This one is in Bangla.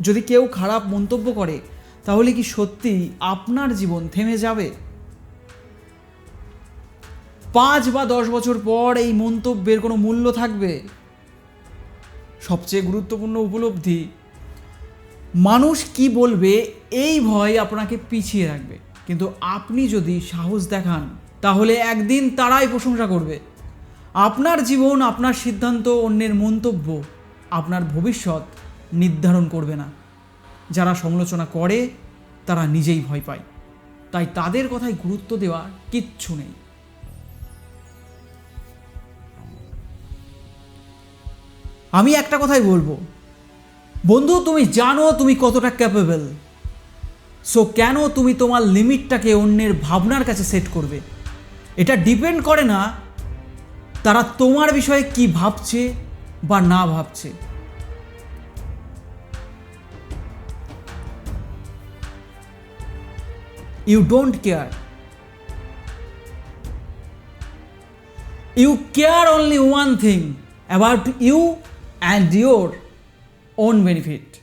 যদি কেউ খারাপ মন্তব্য করে, তাহলে কি সত্যি আপনার জীবন থেমে যাবে? পাঁচ বা দশ বছর পর এই মন্তব্যের কোনো মূল্য থাকবে? সবচেয়ে গুরুত্বপূর্ণ উপলব্ধি, মানুষ কি বলবে এই ভয় আপনাকে পিছিয়ে রাখবে। কিন্তু আপনি যদি সাহস দেখান, তাহলে একদিন তারাই প্রশংসা করবে। আপনার জীবন, আপনার সিদ্ধান্ত, অন্যের মন্তব্য, আপনার ভবিষ্যৎ নির্ধারণ করবে না। যারা সমালোচনা করে, তারা নিজেই ভয় পায়। তাই তাদের কথায় গুরুত্ব দেওয়ার কিচ্ছু নেই। আমি একটা কথাই বলব। বন্ধু, তুমি জানো তুমি কতটা ক্যাপেবল সো কেন তুমি তোমার লিমিটটাকে অন্যের ভাবনার কাছে সেট করবে? এটা ডিপেন্ড করে না তারা তোমার বিষয়ে কি ভাবছে বা না ভাবছে। you don't care. You care only one thing about you and your own benefit.